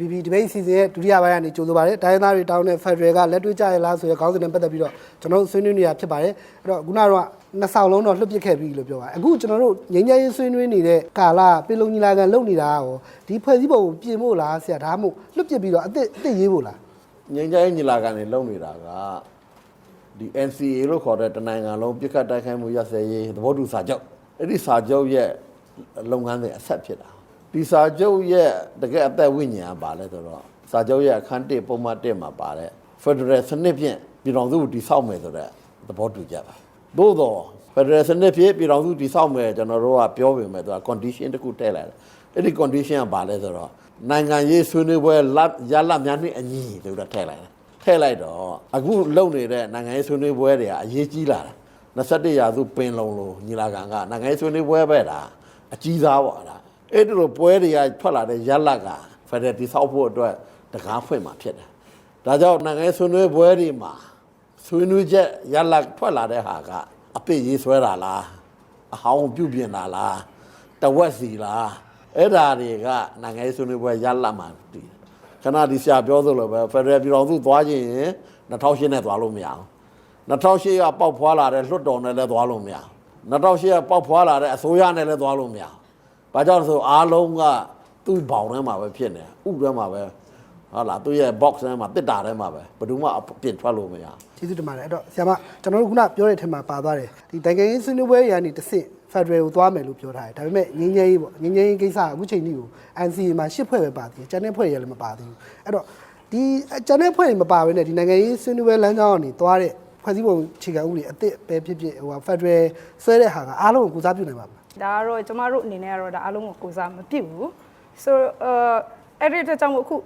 DPP ဒီဘေးစီစဉ်ရဲ့ဒုတိယပိုင်းကနေကြိုဆိုပါတယ်တိုင်းဒေသတွေတောင်းတဲ့ Federal ကလက်တွေ့ကြရလားဆိုတဲ့ခေါင်းစဉ်နဲ့ပတ်သက်ပြီးတော့ကျွန်တော်တို့ဆွေးနွေးနေတာဖြစ်ပါတယ်အဲ့တော့ခုနကတော့နှစ်ဆောင်လုံးတော့လွတ်ပစ်ခဲ့ပြီလို့ပြောပါအခုကျွန်တော်တို့ငញ្ញရေးဆွေးနွေးနေတဲ့ကာလပြည်လုံးညီလာခံလုပ်နေတာရောဒီဖွဲ့စည်းပုံကိုပြင်ဖို့လားဆရာဒါမှမဟုတ်လွတ်ပစ်ပြီးတော့အစ်စ်အစ်စ်ရေးဖို့လားငင်းကြိုင်းညီလာခံတွေလုပ်နေတာကဒီ NCA လို့ခေါ်တဲ့တနိုင်ငံလုံးပြစ်ခတ်တိုက်ခိုက်မှုရပ်စဲရေးသဘောတူစာချုပ်အဲ့ဒီစာချုပ်ရဲ့လုပ်ငန်းစဉ်အဆက်ဖြစ်တာ ဒီစာချုပ်ရဲ့တကယ်အသက်ဝိညာဉ်ကပါလဲဆိုတော့စာချုပ်ရဲ့အခန်း1ပုံမှန်1မှာပါတဲ့ Federal စနစ်ဖြင့်ပြည်တော်စုကိုတည်ဆောက်မယ်ဆိုတဲ့သဘောတူကြပါသို့တော့ Federal စနစ်ဖြင့်ပြည်တော်စုတည်ဆောက်မယ်ကျွန်တော်တို့ကပြောပေမဲ့သူက condition တစ်ခုထည့်လိုက်တယ်အဲ့ဒီ condition ကပါလဲဆိုတော့နိုင်ငံရေးဆွေးနွေးပွဲလပ်ရလပ်များနှင့်အညီလို့တော့ထည့်လိုက်တယ်ထည့်လိုက်တော့အခုလုံနေတဲ့နိုင်ငံရေးဆွေးနွေးပွဲတွေကအရေးကြီးလာတာ21ရာစုပင်လုံလို့ညီလာခံကနိုင်ငံရေးဆွေးနွေးပွဲပဲဒါအကြီးစားပါဒါ အဲ့ဒီလိုပွဲတွေကထွက်လာတဲ့ရလတ်ကဖက်ဒရယ်တိဆောက်ဖို့အတွက်တကားဖွင့်มาဖြစ်တယ်ဒါကြောင့်နိုင်ငံရေးဆွေးနွေးပွဲတွေမှာဆွေးနွေးချက်ရလတ်ထွက်လာတဲ့ဟာကအပိတ်ရေးဆွဲတာလားအဟောင်းပြုတ်ပြင်တာလားတဝက်စီလားအဲ့ဒါတွေကနိုင်ငံရေးဆွေးနွေးပွဲရလတ်မှတည်တယ်ခဏဒီဆရာပြောသလိုပဲဖက်ဒရယ်ပြည်တော်စုသွားခြင်းရင်2008နဲ့သွားလို့မရအောင်2008ကပေါက်ဖွာလာတဲ့လွတ်တော်နဲ့လည်းသွားလို့မရအောင်2008ကပေါက်ဖွာလာတဲ့အစိုးရနဲ့လည်းသွားလို့မရအောင် ဘာကြောင့်လဲဆိုအားလုံးကသူ့ဘောင်ထဲမှာပဲဖြစ်နေဥထဲမှာပဲဟုတ်လားသူရဲ့ box ထဲမှာတစ်တာထဲမှာပဲဘယ်သူမှအပြင်ထွက်လို့မရအောင်ကျေးဇူးတင်ပါတယ်အဲ့တော့ဆရာမကျွန်တော်တို့ခုနပြောတဲ့အထက်မှာပါသွားတယ်ဒီတိုင်ကင်းဆွေးနွေးပွဲတွေကနေတစ်ဆင့် Federal ကိုသွားမယ်လို့ပြောထားတယ်ဒါပေမဲ့ငင်းငယ်ရေးပေါ့ငင်းငယ်ရေးကိစ္စကအခုချိန်ကြီးကို NCA မှာရှစ်ဖွဲ့ပဲပါသေးတယ်ကျန်တဲ့ဖွဲ့တွေလည်းမပါသေးဘူးအဲ့တော့ဒီကျန်တဲ့ဖွဲ့တွေမပါဘဲနဲ့ဒီနိုင်ငံရေးဆွေးနွေးပွဲလမ်းကြောင်းကနေသွားတဲ့ဖွဲ့စည်းပုံအခြေခံဥပဒေအသစ်ပဲဖြစ်ဖြစ်ဟို Federal ဆွဲတဲ့ဟာကအားလုံးကိုကုစားပြုနိုင်ပါမလား ဒါကတော့ကျမတို့အနေနဲ့ကတော့ဒါအားလုံးကိုကိုစားမပြစ်ဘူးဆိုတော့အဲ့ဒီအတွက်ကြောင့်မို့အခု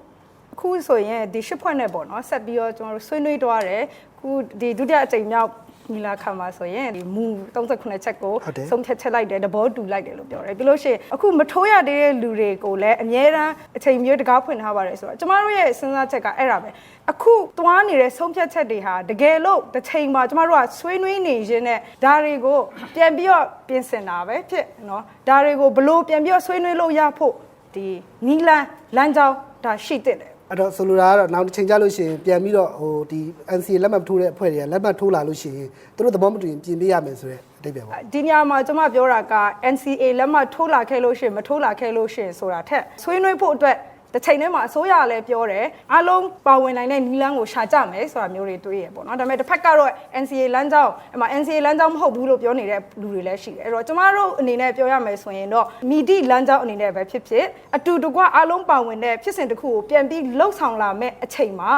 အခုဆိုရင်ဒီရှစ်ဖွဲ့နဲ့ပေါ့နော်ဆက်ပြီးတော့ကျမတို့ဆွေးနွေးသွားတယ်အခုဒီဒုတိယအကြိမ်မြောက် ညီလာခံမှာဆိုရင်ဒီမူ38ချက်ကိုဟုတ်တယ်ဆုံးဖြတ်ချက်လိုက်တယ်သဘောတူလိုက်တယ်လို့ပြောတယ်ပြီးလို့ရှိရင်အခုမထိုးရသေးတဲ့လူတွေကိုလည်းအများတန်းအချိန်မျိုးတကားဖွင့်ထားပါတယ်ဆိုတော့ကျမတို့ရဲ့စဉ်းစားချက်ကအဲ့ဒါပဲအခုသွားနေတဲ့ဆုံးဖြတ်ချက်တွေဟာတကယ်လို့တစ်ချိန်မှာကျမတို့ကဆွေးနွေးနေရင်းနဲ့ဒါတွေကိုပြန်ပြီးတော့ပြင်ဆင်တာပဲဖြစ်နော်ဒါတွေကိုဘလို့ပြန်ပြီးတော့ဆွေးနွေးလို့ရဖို့ဒီနီလန်လမ်းကြောင်းဒါရှိတဲ့တယ် အဲ့တော့ဆိုလိုတာကတော့နောက်တစ်ချိန်ကျလို့ရှိရင်ပြန်ပြီးတော့ဟိုဒီ NCA လက်မှတ်ထိုးတဲ့အဖွဲ့တွေကလက်မှတ်ထိုးလာလို့ရှိရင်သူတို့သဘောမတူရင်ပြင်ပေးရမယ်ဆိုတဲ့အဓိပ္ပာယ်ပေါ့ဒီညမှာကျွန်မပြောတာက NCA လက်မှတ်ထိုးလာခဲ့လို့ရှိရင်မထိုးလာခဲ့လို့ရှိရင်ဆိုတာထက်ဆွေးနွေးဖို့အတွက် တစ်ချိန်တည်းမှာအစိုးရလည်းပြောတယ်အားလုံးပါဝင်နိုင်တဲ့နီလန်းကိုရှာကြမယ်ဆိုတာမျိုးတွေတွေးရပေါ့နော်ဒါပေမဲ့တစ်ဖက်ကတော့ NCA လမ်းကြောင်းအမ NCA လမ်းကြောင်းမဟုတ်ဘူးလို့ပြောနေတဲ့လူတွေလည်းရှိတယ်အဲ့တော့ကျမတို့အနေနဲ့ပြောရမယ်ဆိုရင်တော့မီဒီလမ်းကြောင်းအနေနဲ့ပဲဖြစ်ဖြစ်အတူတကွအားလုံးပါဝင်တဲ့ဖြစ်စဉ်တစ်ခုကိုပြန်ပြီးလှုပ်ဆောင်လာမဲ့အချိန်မှာ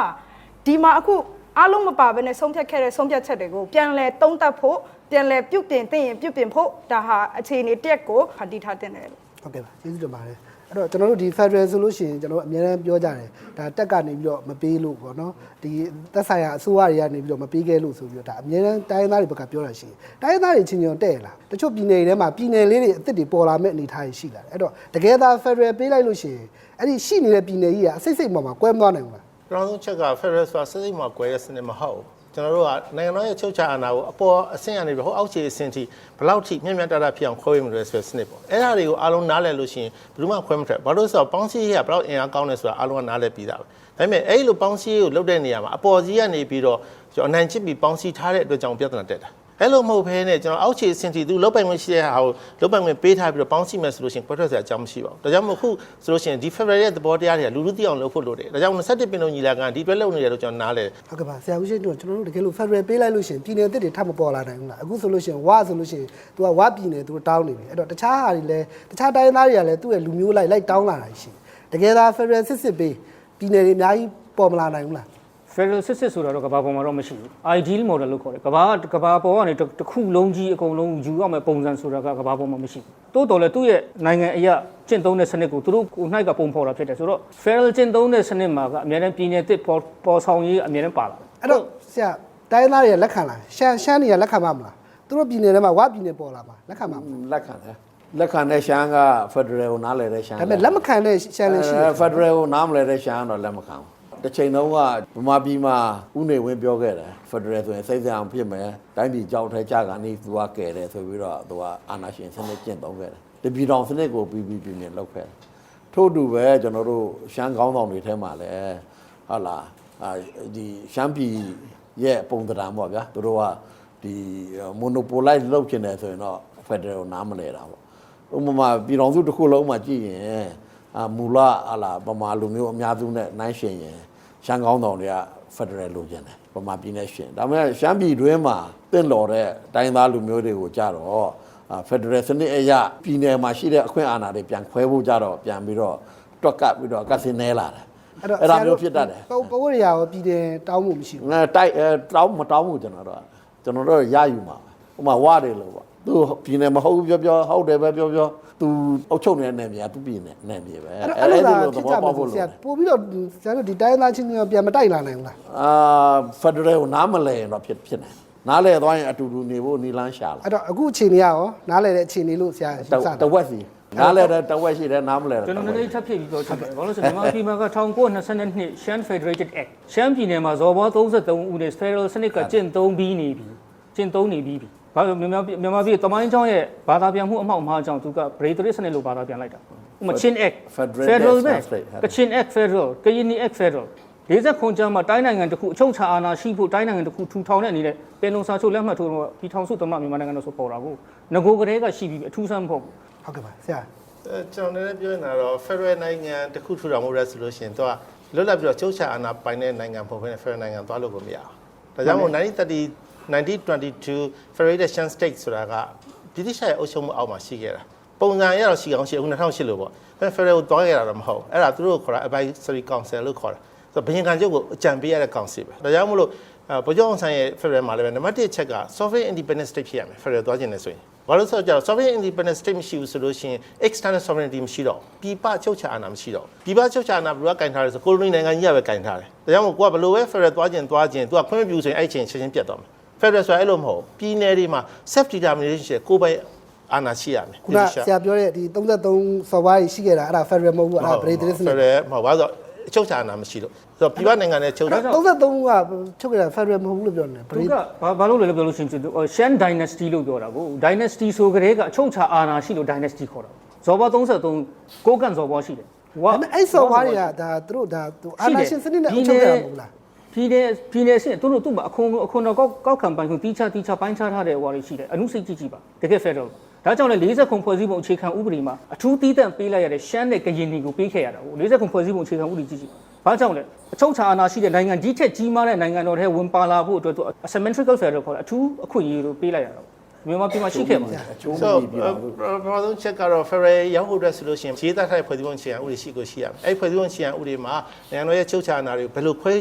ဒီမှာအခုအားလုံးမပါဘဲနဲ့ဆုံးဖြတ်ခဲ့တဲ့ဆုံးဖြတ်ချက်တွေကိုပြန်လဲတုံးတက်ဖို့ပြန်လဲပြုတ်ပြင်သိရင်ပြုတ်ပြင်ဖို့ဒါဟာအခြေအနေတက်ကိုဖန်တီးထားတဲ့တယ်လို့ဟုတ်ကဲ့ပါကျေးဇူးတင်ပါတယ် အဲ့တော့ကျွန်တော်တို့ဒီ Federal ဆိုလို့ရှိရင်ကျွန်တော်တို့အများအားပြောကြတယ်ဒါတက်ကနေပြီးတော့မပေးလို့ပေါ့နော်ဒီသက်ဆိုင်ရာအစိုးရတွေကနေပြီးတော့မပေးခဲ့လို့ဆိုပြီးတော့ဒါအများအားတိုင်းသားတွေဘက်ကပြောတာရှိတယ်တိုင်းသားတွေချင်းချင်းတဲ့ရလားတချို့ပြည်နယ်တွေထဲမှာပြည်နယ်လေးတွေအစ်စ်တွေပေါ်လာမဲ့အနေအထားတွေရှိလာတယ်အဲ့တော့တကယ်သာ Federal ပေးလိုက်လို့ရှိရင်အဲ့ဒီရှိနေတဲ့ပြည်နယ်ကြီးကအစိတ်စိတ်ပေါ်မှာကွဲမသွားနိုင်ဘူးလားကျွန် တော်တို့ချက်က Federal ဆိုတာစိတ်စိတ်မှာကွဲတဲ့စနစ်မဟုတ်ဘူးကျွန်တော်တို့ကနိုင်ငံတော်ရဲ့ချုပ်ချာအာဏာကိုအပေါ်အဆင့်ကနေပြီးဟိုအောက်ခြေအဆင့်ထိဘယ်လောက်ထိမြင့်မြတ်တတဖြစ်အောင်ခွဲဝေမလဲဆိုတဲ့စနစ်ပေါ့အဲ့ဒါတွေကိုအားလုံးနားလည်လို့ရှိရင်ဘယ်သူမှခွဲမထွက်ဘာလို့လဲဆိုတော့ပေါင်းစည်းရေးကဘယ်လောက်အင်အားကောင်းလဲဆိုတာအားလုံးကနားလည်ပြီးသားပဲဒါပေမဲ့အဲ့ဒီလိုပေါင်းစည်းရေးကိုလုပ်တဲ့နေရာမှာအပေါ်စီးကနေပြီးတော့ကျွန်တော်အနိုင်ချစ်ပြီးပေါင်းစည်းထားတဲ့အတွက်ကြောင့်ပြဿနာတက်တာ အဲ့လိုမဟုတ်ဘဲနဲ့ကျွန်တော်အောက်ခြေအဆင့်ထိသူလုတ်ပိုင်ခွင့်ရှိတဲ့ဟာကိုလုတ်ပိုင်ခွင့်ပေးထားပြီးတော့ပေါင်းစည်းမယ်ဆိုလို့ရှိရင်ခွဲထွက်စရာအကြောင်းမရှိပါဘူးဒါကြောင့်မို့ခုဆိုလို့ရှိရင်ဒီ Federal ရဲ့သဘောတရားတွေကလူလူသိအောင်လုပ်ဖို့လိုတယ်ဒါကြောင့်21ပင်လုံးညီလာခံဒီအတွက်လုပ်နေတယ်လို့ကျွန်တော်နားလည်တယ်ဟုတ်ကဲ့ပါဆရာဦးရှင်းတို့ကျွန်တော်တို့တကယ်လို့ Federal ပေးလိုက်လို့ရှိရင်ပြည်နယ်အသစ်တွေထပ်မပေါ်လာနိုင်ဘူးလားအခုဆိုလို့ရှိရင်ဝါဆိုလို့ရှိရင် तू ကဝါပြည်နယ်သူတောင်းနေပြီအဲ့တော့တခြားဟာတွေလည်းတခြားတိုင်းသားတွေကလည်းသူ့ရဲ့လူမျိုးလိုက်လိုက်တောင်းလာတာရှိတယ်တကယ်သာ Federal စစ်စစ်ပေးပြည်နယ်တွေအများကြီးပေါ်မလာနိုင်ဘူးလား Federal System ဆိုတာတော့ကဘာပေါ်မှာတော့မရှိဘူး ideal model လို့ခေါ်တယ်ကဘာကဘာပေါ်ကနေတစ်တစ်ခုလုံးကြီးအကုန်လုံးယူရမယ့်ပုံစံဆိုတာကကဘာပေါ်မှာမရှိဘူးတိုးတော်လည်းသူ့ရဲ့နိုင်ငံအရာကျင့်သုံးတဲ့စနစ်ကိုသူတို့ကိုနိုင်ကပုံဖော်တာဖြစ်တယ်ဆိုတော့ Federal ကျင့်သုံးတဲ့စနစ်မှာကအများနဲ့ပြည်နယ်တစ်ပေါ်ပေါ်ဆောင်ရေးအများနဲ့ပါလာတယ်အဲ့တော့ဆရာတိုင်းသားတွေကလက်ခံလားရှမ်းရှမ်းတွေကလက်ခံမှာမလားသူတို့ပြည်နယ်ထဲမှာဝါပြည်နယ်ပေါ်လာမှာလက်ခံမှာမလားလက်ခံတယ်လက်ခံတဲ့ရှမ်းကဖက်ဒရယ်ကိုနားလည်တဲ့ရှမ်းဒါပေမဲ့လက်မခံတဲ့ရှမ်းလည်းရှိတယ်ဖက်ဒရယ်ကိုနားမလည်တဲ့ရှမ်းကတော့လက်မခံဘူး တစ်ချိန်လုံးကဗမာပြည်မှာဥနေဝင်းပြောခဲ့တယ်ဖက်ဒရယ်ဆိုရင်စိတ်ဆအောင်ဖြစ်မယ်တိုင်းပြည်ကြောက်ထဲကြကနေသူကကဲတယ်ဆိုပြီးတော့သူကအာနာရှင်စနစ်ကျင့်သုံးခဲ့တယ်တပြည်တော်စနစ်ကိုပြီးပြီးပြင်းပြင်းလုပ်ခဲ့တယ်ထို့အတူပဲကျွန်တော်တို့ရှမ်းကောင်းဆောင်တွေထဲမှာလည်းဟုတ်လားအာဒီရှမ်းပြည်ရဲ့ပုံသဏ္ဍာန်ပေါ့ဗျာသူတို့ကဒီ monopolize လုပ်ချင်တယ်ဆိုရင်တော့ federal ကိုနားမလဲတာပေါ့ဥပမာပြည်တော်စုတစ်ခုလုံးမှာကြည့်ရင်အာမူလဟာလားပမာလူမျိုးအများစုနဲ့နိုင်ရှင်ရင် ရှမ်းကောင်းဆောင်တွေက federal လိုချင်တယ်ပမာပြည်နဲ့ရှင်ဒါပေမဲ့ရှမ်းပြည်တွင်းမှာတင့်တော်တဲ့တိုင်းသားလူမျိုးတွေကိုကြတော့အာ federal စနစ်အရပြည်နယ်မှာရှိတဲ့အခွင့်အာဏာတွေပြန်ခွဲဖို့ကြတော့ပြန်ပြီးတော့တွက်ကပ်ပြီးတော့ကတ်စင်းနေလာတယ်အဲ့ဒါမျိုးဖြစ်တတ်တယ်ပုံပုံရရာရောပြည်တယ်တောင်းမှုမရှိဘူးငါတိုက်အဲတောင်းမတောင်းဘူးကျွန်တော်တို့ကကျွန်တော်တို့ရယူမှာပဲဥပမာဝရတယ်လို့ပေါ့သူပြည်နယ်မဟုတ်ဘူးပြောပြောဟုတ်တယ်ပဲပြောပြော သူအုပ်ချုပ်နေတဲ့နယ်မြေကသူပြည်နယ်နယ်မြေပဲအဲ့တော့အဲ့လိုသာလိုသဖြစ်ဘောကြမှာပေါက်ဖို့ဆလိုရာတယ်ပို့ပြီးတော့ဆရာတို့ဒီတိုင်းသားချင်းချင်းပြန်မတိုက်လာနိုင်ဘူးလားအာဖက်ဒရယ်ကိုနားမလဲရင်တော့ဖြစ်ဖြစ်တယ်နားလဲသွားရင်အတူတူနေဖို့နီလန်းရှာလာအဲ့တော့အခုအချိန်ကြီးရောနားလဲတဲ့အချိန်ကြီးလို့ဆရာယူဆတတာတဝက်စီနားလဲတဲ့တဝက်ရှိတယ်နားမလဲတဲ့ကျွန်တော်တဝက်လည်းထပ်ဖြစ်ပြီးပြောချင်တယ်ဘာလို့လဲဆိုတော့မြန်မာပြည်မှာက1922 Shan Federated Act ရှမ်းပြည်နယ်မှာဇော်ဘော33ဦးနဲ့ Federal စနစ်ကကျင့်သုံးပြီးနေပြီကျင့်သုံးနေပြီးပြီ ဘာလို့မြန်မာပြည်မြန်မာပြည်တမိုင်းချောင်းရဲ့ဘာသာပြန်မှုအမှောက်အမှားကြောင့်သူက Federal စနစ်လို့ဘာသာပြန်လိုက်တာဥပမာ Chin Act Federal ပဲ State ကချင် Act Federal ကရင်နီ Act Federal 40ခွန်ကျမ်းမှာတိုင်းနိုင်ငံတစ်ခုအချုပ်အခြာအာဏာရှိဖို့တိုင်းနိုင်ငံတစ်ခုထူထောင်တဲ့အနေနဲ့ပင်လုံစာချုပ်လက်မှတ်ထိုးတော့ပြည်ထောင်စုသမ္မတမြန်မာနိုင်ငံတော်ဆိုပေါ်တာကိုငကိုကလေးကရှိပြီးပြီအထူးဆန်းမဟုတ်ဘူးဟုတ်ကဲ့ပါဆရာအဲကျွန်တော်လည်းပြောနေတာတော့ Federal နိုင်ငံတစ်ခုထူထောင်မှုရဲဆိုလို့ရှိရင်တော့လွတ်လပ်ပြီးတော့ချုပ်ချာအာဏာပိုင်တဲ့နိုင်ငံမဟုတ်ဘဲနဲ့ Federal နိုင်ငံသွားလို့ကိုမရဘူး။ဒါကြောင့်မို့1930 1922 Federated Shan State ဆိုတာကဗြိတိရှရဲ့အုပ်ချုပ်မှုအောက်မှာရှိခဲ့တာ။ပုံစံရတော့ရှိအောင်ရှိအခု2008လို့ပေါ့။ဒါ Federal ကိုသွားခဲ့တာတော့မဟုတ်ဘူး။အဲ့ဒါသူတို့ကိုခေါ်တာ Advisory Council လို့ခေါ်တာ။ဆိုတော့ဘရင်ခံချုပ်ကိုအကြံပေးရတဲ့ကောင်စီပဲ။ဒါကြောင့်မို့လို့အဲဗိုလ်ချုပ်အောင်ဆန်းရဲ့ Federal မှာလည်းပဲနံပါတ်1ချက်က Sovereign Independent State ဖြစ်ရမယ် Federal သွားခြင်းနဲ့ဆိုရင်ဘာလို့ဆိုတော့ Sovereign Independent State မရှိဘူးဆိုလို့ရှိရင် external sovereignty မရှိတော့ပြည်ပချုပ်ချာအာဏာမရှိတော့ပြည်ပချုပ်ချာအာဏာဘယ်လိုကကင်ထားလဲဆိုကိုလိုနီနိုင်ငံကြီးကပဲကင်ထားတယ်ဒါကြောင့်မို့ကိုကဘယ်လိုပဲ Federal သွားခြင်းသွားခြင်း तू ကခွင့်မပြုဆိုရင်အဲ့ချိန်ချက်ချင်းပြတ်သွားမယ် Federal ဆိုတာအဲ့လိုမဟုတ်ဘူးပြည်နယ်တွေမှာ self determination ရှိတယ်ကိုယ်ပိုင်အာဏာရှိရမယ်ခုနဆရာပြောတဲ့ဒီ33စော်ဘားကြီးရှိခဲ့တာအဲ့ဒါ Federal မဟုတ်ဘူးအဲ့ဒါ British နဲ့ Federal မဟုတ်ပါဘူးအချုပ်ချာအာဏာမရှိလို့ဆိုတော့ပြည်ပနိုင်ငံနဲ့ချုပ်ချာ33ကချုပ်ခဲ့တာ Federal မဟုတ်ဘူးလို့ပြောနေတယ်သူကဘာဘာလို့လဲလို့ပြောလို့ရှိရင်သူရှန် dynasty လို့ပြောတာကို dynasty ဆိုကြတဲ့ကအချုပ်ချာအာဏာရှိလို့ dynasty ခေါ်တာဇော်ဘော33ကိုကန်ဇော်ဘောရှိတယ်ဝါဒါပေမဲ့အဲ့စော်ဘားတွေကဒါသူတို့ဒါသူအာဏာရှင်စနစ်နဲ့အုပ်ချုပ်ခဲ့တာမဟုတ်လား ပြည်နယ်ပြည်နယ်ရှင်သူတို့သူ့မှာအခွန်အခွန်တော့ကောက်ကောက်ခံပိုင်ခွင့်တီးခြားတီးခြားပိုင်းခြားထားတဲ့ဟွာတွေရှိတယ်အမှုစိတ်ကြည့်ကြည့်ပါတကယ် federal ဒါကြောင့်လေ40ခုဖွဲ့စည်းပုံအခြေခံဥပဒေမှာအထူးတီးတန့်ပေးလိုက်ရတဲ့ရှမ်းနဲ့ကရင်တွေကိုပေးခဲ့ရတာကို40ခုဖွဲ့စည်းပုံအခြေခံဥပဒေကြည့်ကြည့်ဘာကြောင့်လဲအချုပ်ချာအာဏာရှိတဲ့နိုင်ငံကြီးထက်ကြီးမားတဲ့နိုင်ငံတော်ထဲဝင်ပါလာဖို့အတွက်သူ asymmetrical federal ခေါ်တဲ့အထူးအခွင့်အရေးကိုပေးလိုက်ရတာပေါ့မြန်မာပြည်မှာရှိခဲ့ပါတယ်အချိုးမဆိုပြီးပြအောင်လို့ပထမဆုံးချက်ကတော့ Ferrari ရောက်ဖို့အတွက်ဆိုလို့ရှိရင်ခြေသားထိုက်ဖွဲ့စည်းပုံခြေခံဥပဒေရှိကိုရှိရမယ်။အဲ့ဒီဖွဲ့စည်းပုံခြေခံဥပဒေမှာနိုင်ငံတော်ရဲ့ချုပ်ချာအာဏာတွေကိုဘယ်လိုခွဲ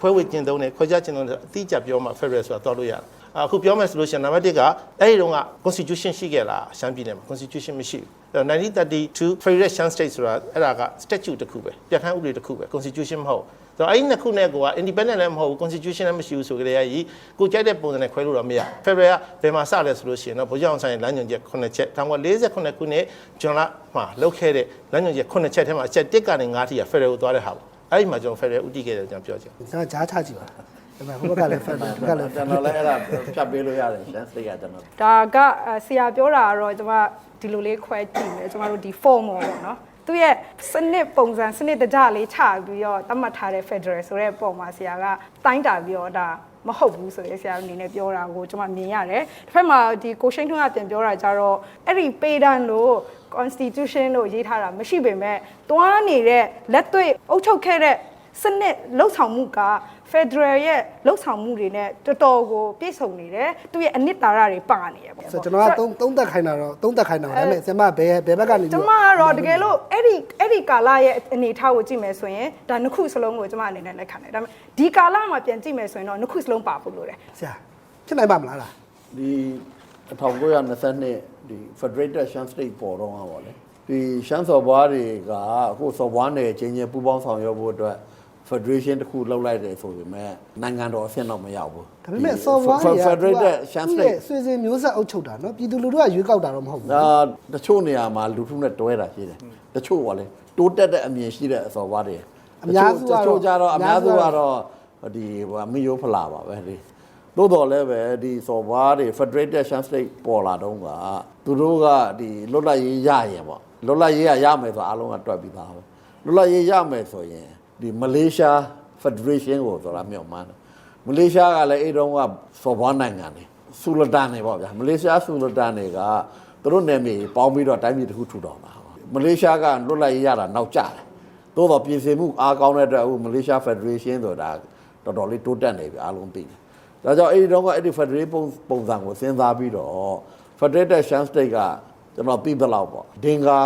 ခွဲဝေကျင့်သုံးလဲခွဲခြားကျင့်သုံးတယ်အတိအကျပြောမှ Ferrari ဆိုတာတော်လို့ရတယ်။အခုပြောမယ်ဆိုလို့ရှိရင်နံပါတ်1ကအဲ့ဒီတုန်းက constitution ရှိခဲ့လားရှမ်းပြည်နယ်မှာ constitution မရှိဘူး။1932 Federal Shan State ဆိုတာအဲ့ဒါက statute တစ်ခုပဲပြဋ္ဌာန်းဥပဒေတစ်ခုပဲ constitution မဟုတ်ဘူး။ဆိုတော့အဲ့ဒီနှစ်ခုနဲ့ကိုက independent လည်းမဟုတ်ဘူး constitution လည်းမရှိဘူးဆိုကြတဲ့ကြီးကိုကြိုက်တဲ့ပုံစံနဲ့ခွဲလို့တော့မရ Federal ကဘယ်မှာစလဲဆိုလို့ရှိရင်တော့ဗိုလ်ချုပ်အောင်ဆန်းရဲ့လမ်းညွှန်ချက်9ချက်1948ခုနှစ်ဇွန်လမှာလောက်ခဲ့တဲ့လမ်းညွှန်ချက်9ချက်ထဲမှာအချက်1ကနေ9ထိက Federal ကိုသွားတဲ့ဟာပေါ့ အဲ့ဒီမှာကျွန်တော် Federal ဥတီခဲ့တယ်ကျွန်တော်ပြောချင်ကျွန်တော်ဂျားချကြည့်ပါဒါပေမဲ့ဟိုဘက်ကလည်း Federal ဒီဘက်ကလည်းကျွန်တော်လည်းအဲ့ဒါဖြတ်ပေးလို့ရတယ်ရှမ်းစတိတ်ကကျွန်တော်ဒါကအဲဆရာပြောတာကတော့ကျွန်မဒီလိုလေးခွဲကြည့်မယ်ကျွန်တော်တို့ဒီ form ပေါ့နော်သူရဲ့စနစ်ပုံစံစနစ်တကျလေးချပြီးတော့တတ်မှတ်ထားတဲ့ Federal ဆိုတဲ့ပုံမှာဆရာကတိုင်းတာပြီးတော့ဒါ မဟုတ်ဘူးဆိုရင်ဆရာအနေနဲ့ပြောတာကိုကျွန်မမြင်ရတယ်တစ်ဖက်မှာဒီကိုရှိန်ထွန်းကပြန်ပြောတာကြတော့အဲ့ဒီပေဒန်လို့ constitution လို့ရေးထားတာမရှိပေမဲ့တွားနေတဲ့လက်တွေ့အုပ်ချုပ်ခဲ့တဲ့ စနစ်လှုပ်ဆောင်မှုက Federal ရဲ့လှုပ်ဆောင်မှုတွေနဲ့တော်တော်ကိုပြည့်စုံနေတယ်သူရဲ့အနှစ်သာရတွေပါနေရပေါ့ဆိုတော့ကျွန်တော်ကသုံးသုံးသက်ခိုင်းတာတော့သုံးသက်ခိုင်းတာပါဒါပေမဲ့ဆရာမဘယ်ဘယ်ဘက်ကနေကျမကတော့တကယ်လို့အဲ့ဒီအဲ့ဒီကာလရဲ့အနေအထားကိုကြည့်မယ်ဆိုရင်ဒါနှစ်ခုစလုံးကိုကျမအနေနဲ့လက်ခံတယ်ဒါပေမဲ့ဒီကာလမှာပြန်ကြည့်မယ်ဆိုရင်တော့နှစ်ခုစလုံးပါဖို့လိုတယ်ဆရာဖြစ်နိုင်ပါမလားလားဒီ1922ဒီ Federated Shan State ပေါ်တော့မှာပေါ့လေဒီရှမ်းစော်ဘွားတွေကအခုစော်ဘွားနယ်ချင်းချင်းပူးပေါင်းဆောင်ရွက်ဖို့အတွက် Federation တစ်ခုလုပ်လိုက်တယ်ဆိုပေမဲ့နိုင်ငံတော်အဆင့်တော့မရောက်ဘူး ဒါပေမဲ့စော်ဘွားတွေက Federated Shan သူ့ရဲ့ State ဆွေစဉ်မျိုးဆက်အုပ်ချုပ်တာเนาะပြည်သူလူထုကရွေးကောက်တာတော့မဟုတ်ဘူး ဒါတချို့နေရာမှာလူထုနဲ့တွဲတာရှိတယ်တချို့ကလည်းတိုးတက်တဲ့အမြင်ရှိတဲ့အစော်ဘွားတွေ အများစုကတော့ တချို့ကြတော့အများစု အများစု က ကတော့ တော့ဒီဟိုမီယိုဖလာပါပဲဒီသို့တော်လည်းပဲဒီစော်ဘွားတွေ Federated Shan State ပေါ်လာတော့ကသူတို့ကဒီလွတ်လပ်ရေးရရင်ပေါ့ လွတ်လပ်ရေးရရမယ်ဆိုအားလုံးကတွက်ပြီးသားပဲလွတ်လပ်ရေးရမယ်ဆိုရင် ဒီမလေးရှားဖက်ဒရေးရှင်းကိုဆိုတာမြောက်မှန်းတယ်မလေးရှားကလည်းအဲ့တုန်းကစော်ဘွားနိုင်ငံနေဆူလတန်နေပေါ့ဗျာမလေးရှားဆူလတန်တွေကသူတို့နယ်မြေပေါင်းပြီးတော့တိုင်းပြည်တစ်ခုထူထောင်တာမလေးရှားကလွတ်လပ်ရေးရတာနောက်ကျတယ်သို့တော့ပြင်ဆင်မှုအားကောင်းတဲ့အတွက်အခုမလေးရှားဖက်ဒရေးရှင်းဆိုတာတော်တော်လေးတိုးတက်နေပြီအားလုံးသိတယ်ဒါကြောင့်အဲ့ဒီတော့ကအဲ့ဒီဖက်ဒရေးပုံပုံစံကိုစဉ်းစားပြီးတော့ Federated Shan State ကကျွန်တော်ပြီးသလောက်ပေါ့ဒင်္ဂါ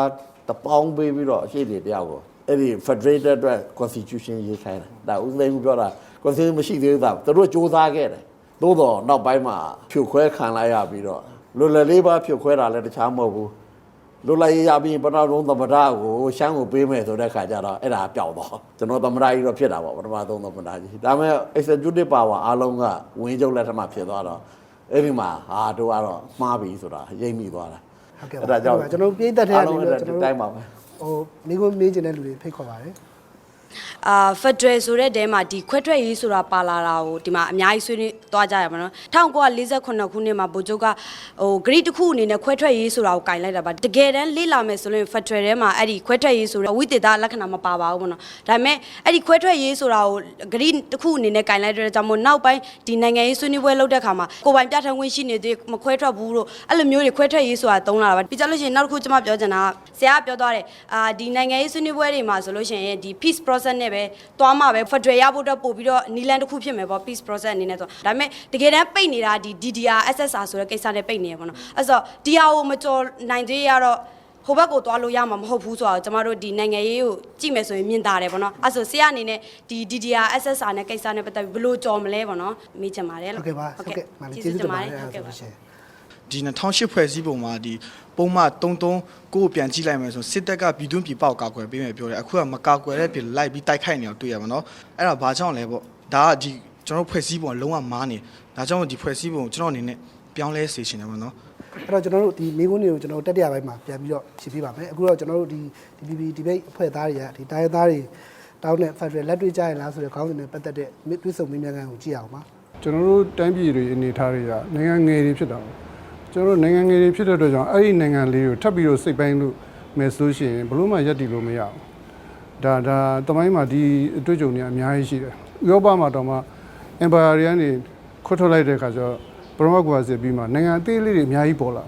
တပေါင်းပေးပြီးတော့အရှိတွေတရားကို အဲ့ဒီ Federated အတွက် Constitution ရေးခိုင်းတယ်ဒါဥသိမ်းမှုပြောတာ Constitution မရှိသေးဘူးသာသူတို့စ조사ခဲ့တယ်သို့တော့နောက်ပိုင်းမှာဖြိုခွဲခံလိုက်ရပြီးတော့လွတ်လပ်လေးပါဖြိုခွဲတာလည်းတခြားမဟုတ်ဘူးလွတ်လပ်ရေးရပြီးပထမဆုံးသမ္မတကိုရှမ်းကိုပေးမယ်ဆိုတဲ့ခါကျတော့အဲ့ဒါပျောက်တော့ကျွန်တော်သမ္မတကြီးတော့ဖြစ်တာပေါ့ပထမဆုံးသမ္မတကြီးဒါပေမဲ့ executive power အားလုံးကဝင်းချုပ်လက်ထက်မှာဖြစ်သွားတော့အဲ့ဒီမှာဟာတို့ကတော့မှားပြီဆိုတာရိပ်မိသွားတာဟုတ်ကဲ့အဲ့ဒါကြောင့်ကျွန်တော်ပြည်သက်တဲ့အားအနေလုံးနဲ့အဲ့ကျွန်ဒါတော်တိုင်းပါပဲ ဟိုမိကိုမေးချင်တဲ့လူတွေဖိတ်ခေါ်ပါတယ် အာဖက်ဒရယ်ဆိုတဲ့တဲမှာဒီခွဲထွက်ရေးဆိုတာပါလာတာကိုဒီမှာအများကြီးဆွေးနွေးသွားကြရမှာနော်1948ခုနှစ်မှာဗိုလ်ချုပ်ကဟိုဂရိတစ်ခုအနေနဲ့ခွဲထွက်ရေးဆိုတာကိုကင်လိုက်တာပါတကယ်တမ်းလေ့လာမယ်ဆိုရင်ဖက်ဒရယ်ထဲမှာအဲ့ဒီခွဲထွက်ရေးဆိုတဲ့ဝိသေသလက္ခဏာမပါပါဘူးပေါ့နော်ဒါပေမဲ့အဲ့ဒီခွဲထွက်ရေးဆိုတာကိုဂရိတစ်ခုအနေနဲ့ကင်လိုက်တဲ့ကြောင့်မို့နောက်ပိုင်းဒီနိုင်ငံရေးဆွေးနွေးပွဲလုပ်တဲ့ခါမှာကိုယ်ပိုင်ပြဋ္ဌာန်းခွင့်ရှိနေသေးမခွဲထွက်ဘူးလို့အဲ့လိုမျိုးတွေခွဲထွက်ရေးဆိုတာသုံးလာတာပါပြီးကြလို့ရှိရင်နောက်တစ်ခုကျွန်မပြောချင်တာကဆရာကပြောသွားတယ်အာဒီနိုင်ငံရေးဆွေးနွေးပွဲတွေမှာဆိုလို့ရှိရင်ဒီ peace process နဲ့ပဲသွားမှာပဲ federal ရဖို့တော့ပို့ပြီးတော့နီလန်တစ်ခုဖြစ်မယ်ပေါ့ peace process အနေနဲ့ဆိုဒါပေမဲ့တကယ်တမ်းပိတ်နေတာဒီ DDR SSR ဆိုတဲ့ကိစ္စနဲ့ပိတ်နေရပေါ့နော်အဲ့ဆိုဒီဟာကိုမကြော်နိုင်သေးရတော့ဟိုဘက်ကိုသွားလို့ရမှာမဟုတ်ဘူးဆိုတော့ကျမတို့ဒီနိုင်ငံရေးကိုကြည့်မယ်ဆိုရင်မြင်တာတယ်ပေါ့နော်အဲ့ဆိုဆရာအနေနဲ့ဒီ DDR SSR နဲ့ကိစ္စနဲ့ပတ်သက်ပြီးဘယ်လိုကြော်မလဲပေါ့နော်မေးချင်ပါတယ်ဟုတ်ကဲ့ပါဟုတ်ကဲ့မင်္ဂလာကျေးဇူးတင်ပါတယ်ဟုတ်ကဲ့ဆိုပါလို့ရှိရင် ဒီ2008ဖွဲ့စည်းပုံမှာဒီပုံမှန်33ကိုပြန်ကြည့်လိုက်မယ်ဆိုစစ်တပ်ကပြည်တွင်းပြည်ပေါက်ကာကွယ်ပေးမယ်ပြောတယ်အခုကမကာကွယ်တဲ့ပြည်လိုက်ပြီးတိုက်ခိုက်နေအောင်တွေ့ရမှာနော်အဲ့ဒါဘာကြောင့်လဲပေါ့ဒါကဒီကျွန်တော်ဖွဲ့စည်းပုံကလုံးဝမားနေဒါကြောင့်ဒီဖွဲ့စည်းပုံကိုကျွန်တော်အနေနဲ့ပြောင်းလဲစေချင်တယ်ပေါ့နော်အဲ့တော့ကျွန်တော်တို့ဒီမိကုန်းတွေကိုကျွန်တော်တို့တက်တရပိုင်းမှာပြန်ပြီးတော့ဖြည့်ပေးပါမယ်အခုတော့ကျွန်တော်တို့ဒီ DPP debate အဖွဲ့သားတွေကဒီတိုင်းသားတွေတောင်းတဲ့ Federal လက်တွေ့ကြရလားဆိုတဲ့ခေါင်းစဉ်နဲ့ပတ်သက်တဲ့တွေ့ဆုံမေးမြန်းခန်းကိုကြည့်အောင်ပါကျွန်တော်တို့တိုင်းပြည်တွေအနေထားတွေကနိုင်ငံငယ်တွေဖြစ်တာပေါ့ ကျွန်တော်တို့နိုင်ငံငယ်တွေဖြစ်တဲ့အတွက်ကြောင့်အဲ့ဒီနိုင်ငံလေးကိုထပ်ပြီးတော့စိတ်ပိုင်းလို့မယ်ဆိုရှင်ဘလို့မှရက်တည်လို့မရဘူးဒါဒါတမိုင်းမှာဒီအတွေ့အကြုံတွေအများကြီးရှိတယ်ဥရောပမှာတော့မှ empire တွေကနေခွတ်ထွက်လိုက်တဲ့အခါကျတော့ပရမတ်ကွာစစ်ပြီးမှနိုင်ငံအသေးလေးတွေအများကြီးပေါ်လာ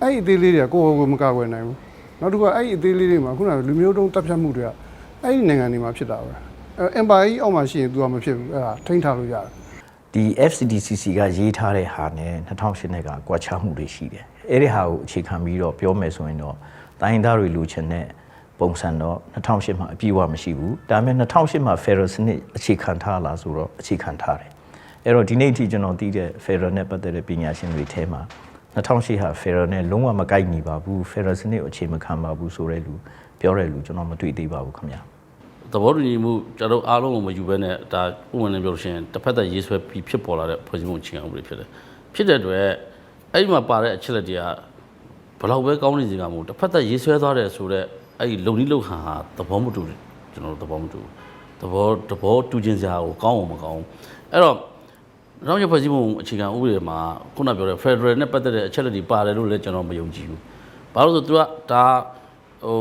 အဲ့ဒီအသေးလေးတွေကကိုယ့်ကိုယ်ကိုမကာကွယ်နိုင်ဘူးနောက်တစ်ခုကအဲ့ဒီအသေးလေးတွေမှာခုနကလူမျိုးတုံးတပ်ဖြတ်မှုတွေကအဲ့ဒီနိုင်ငံတွေမှာဖြစ်တာပဲအဲ empire ကြီးအောက်မှာရှိရင် तू ကမဖြစ်ဘူးအဲ့ဒါထိန်းထားလို့ရတယ် ဒီ FCDCC ကရေးထားတဲ့ဟာနဲ့2008နဲ့ကကွာခြားမှုတွေရှိတယ်။အဲ့ဒီဟာကိုအခြေခံပြီးတော့ပြောမယ်ဆိုရင်တော့တိုင်းသားတွေလူချင်တဲ့ပုံစံတော့2008မှာအပြည့်အဝမရှိဘူး။ဒါပေမဲ့2008မှာ Federal စနစ်အခြေခံထားလားဆိုတော့အခြေခံထားတယ်။အဲ့တော့ဒီနေ့အထိကျွန်တော်သိတဲ့ Federal နဲ့ပတ်သက်တဲ့ပညာရှင်တွေထဲမှာ2008ဟာ Federal နဲ့လုံးဝမကိုက်ညီပါဘူး။ Federal စနစ်ကိုအခြေမခံပါဘူးဆိုတဲ့လူပြောတဲ့လူကျွန်တော်မတွေ့သေးပါဘူးခင်ဗျာ။ သဘောတူညီမှုကျွန်တော်တို့အားလုံးကိုမယူဘဲနဲ့ဒါပုံမှန်နဲ့ပြောလို့ရှိရင်တစ်ဖက်သက်ရေးဆွဲပြီးဖြစ်ပေါ်လာတဲ့ဖွဲ့စည်းမှုချင်းအောင်တွေဖြစ်တယ်ဖြစ်တဲ့အတွက်အဲ့ဒီမှာပါတဲ့အချက်လက်တွေကဘယ်လောက်ပဲကောင်းနေစီကမဟုတ်တစ်ဖက်သက်ရေးဆွဲသွားတယ်ဆိုတော့အဲ့ဒီလုံနီးလုံဟန်ဟာသဘောမတူဘူးကျွန်တော်တို့သဘောမတူဘူးသဘောသဘောတူခြင်းစရာကိုကောင်းအောင်မကောင်းဘူးအဲ့တော့နောက်ရဖွဲ့စည်းမှုအခြေခံဥပဒေမှာခုနပြောတဲ့ Federal နဲ့ပတ်သက်တဲ့အချက်လက်တွေပါတယ်လို့လည်းကျွန်တော်မယုံကြည်ဘူးဘာလို့လဲဆိုတော့ तू ကဒါဟို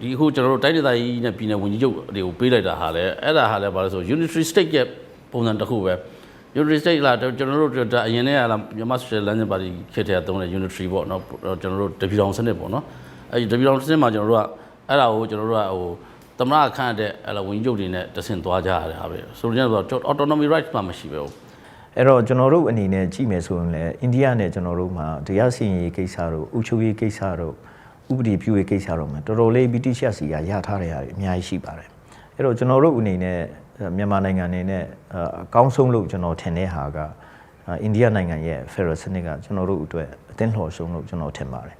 ဒီအခုကျွန်တော်တို့တိုင်းဒေသကြီးနဲ့ပြည်နယ်ဝန်ကြီးချုပ်တွေကိုပေးလိုက်တာဟာလဲအဲ့ဒါဟာလဲဘာလဲဆို unitary state ရဲ့ပုံစံတစ်ခုပဲ unitary state လာကျွန်တော်တို့ဒါအရင်နဲ့ကလာမြန်မာဆိုရှယ်လမ်းစဉ်ပါတီခေတ်ထဲတုံးတဲ့ unitary ပေါ့နော်ကျွန်တော်တို့တပြည်တော်စနစ်ပေါ့နော်အဲ့ဒီတပြည်တော်စနစ်မှာကျွန်တော်တို့ကအဲ့ဒါကိုကျွန်တော်တို့ကဟိုသမရခန့်တဲ့အဲ့လိုဝန်ကြီးချုပ်တွေနဲ့တဆင့်သွားကြရတယ်ဟာပဲဆိုတော့ကျွန်တော် autonomy rights မှမရှိပဲဟုတ်အဲ့တော့ကျွန်တော်တို့အနေနဲ့ကြည့်မယ်ဆိုရင်လည်းအိန္ဒိယနဲ့ကျွန်တော်တို့မှာတရားစီရင်ရေးကိစ္စတို့ဥချုပ်ရေးကိစ္စတို့ ဥပဒေပြုရေးကိစ္စတို့မှာတော်တော်လေးဗြိတိရှစီကရထားတဲ့ဟာတွေအများကြီးရှိပါတယ်အဲ့တော့ကျွန်တော်တို့အနေနဲ့မြန်မာနိုင်ငံအနေနဲ့အကောင်းဆုံးလို့ကျွန်တော်ထင်တဲ့ဟာကအိန္ဒိယနိုင်ငံရဲ့ Federal စနစ်ကကျွန်တော်တို့အတွက်အသင်းလှော်ဆုံးလို့ကျွန်တော်ထင်ပါတယ်